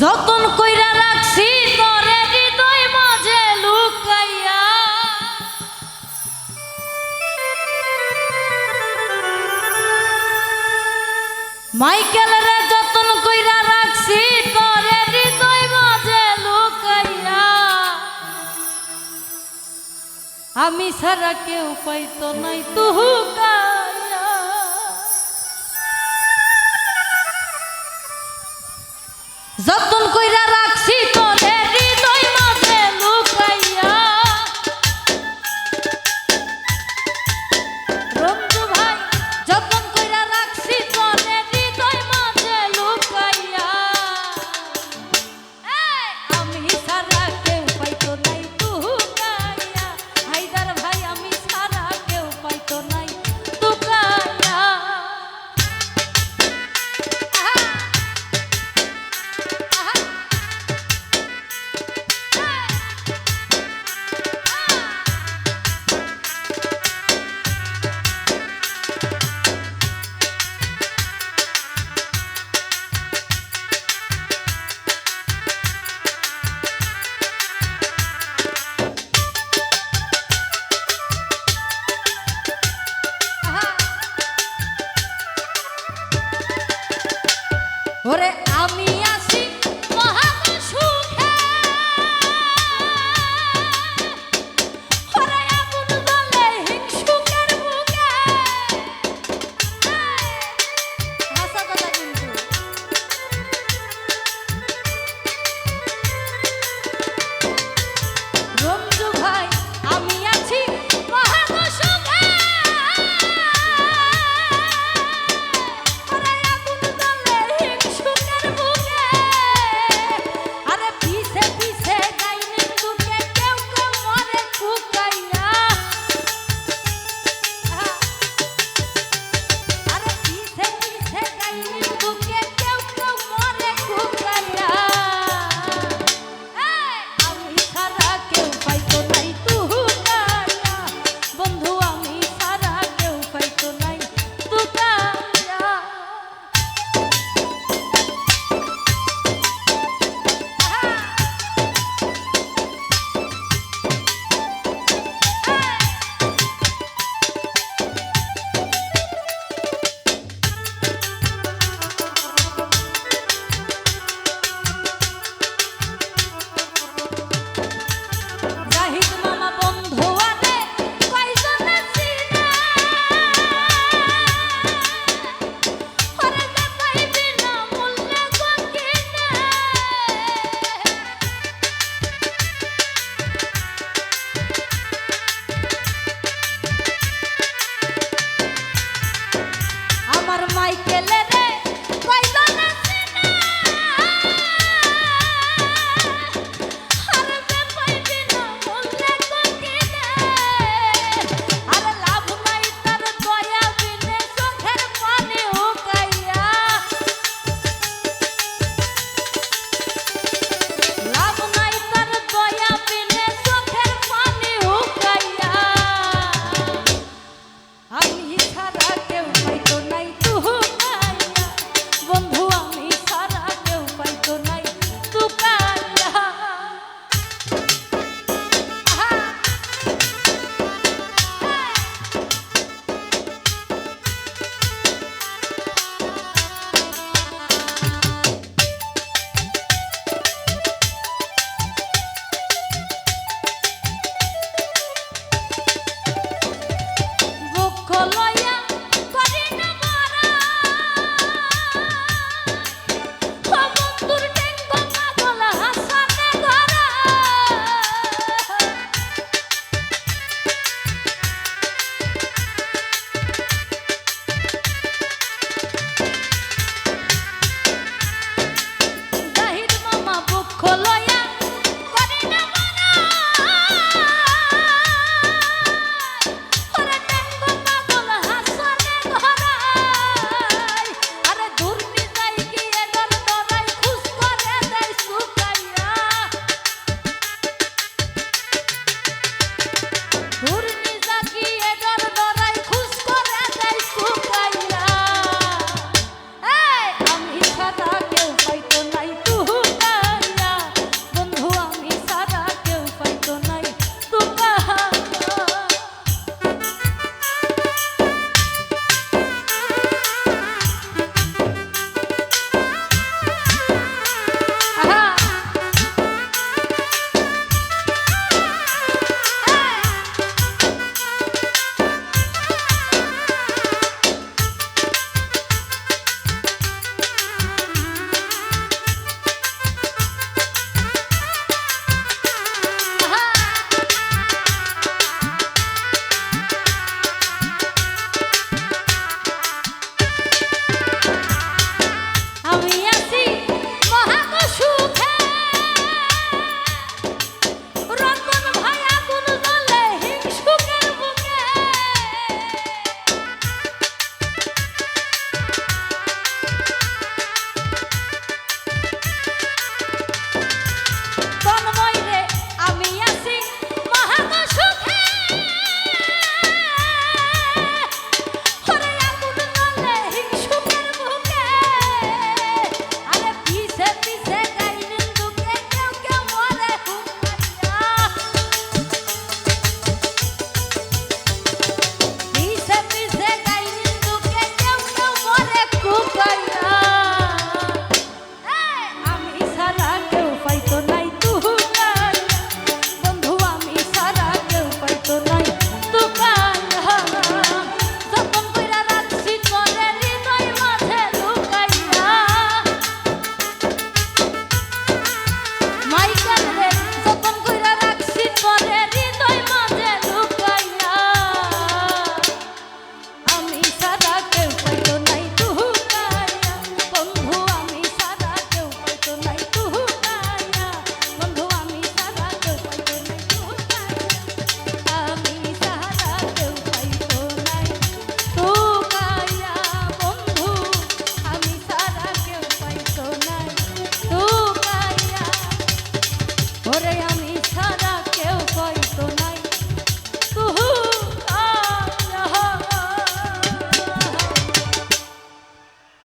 যতন কইরা রাখছি মাইকেল রে, যতন কইরা রাখছি, তরে হৃদয় মাঝে লুকাইয়া। আমি সারা কেউ পাইতো নাই, তুহুকা